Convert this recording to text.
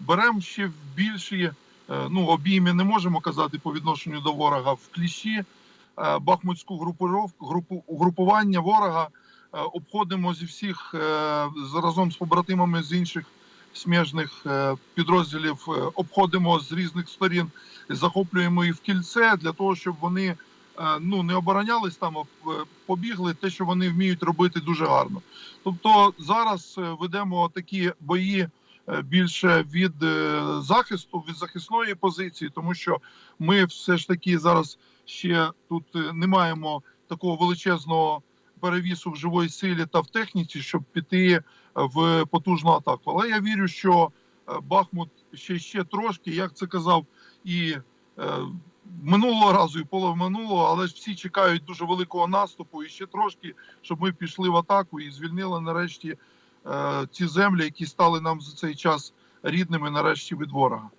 беремо ще в більші е, ну, обійми не можемо казати по відношенню до ворога в кліщі. е, Бахмутську групу, угрупування ворога е, обходимо зі всіх разом з побратимами з інших сміжних підрозділів, обходимо з різних сторін, захоплюємо їх в кільце для того, щоб вони ну не оборонялись там, а побігли те, що вони вміють робити дуже гарно. Тобто зараз ведемо такі бої більше від е, захисту, від захисної позиції, тому що ми все ж таки зараз ще тут е, не маємо такого величезного перевісу в живої силі та в техніці, щоб піти е, в потужну атаку. Але я вірю, що Бахмут ще ще трошки, як це казав і минулого разу, і половминулого, але ж всі чекають дуже великого наступу і ще трошки, щоб ми пішли в атаку і звільнили нарешті ці землі, які стали нам за цей час рідними нарешті від ворога.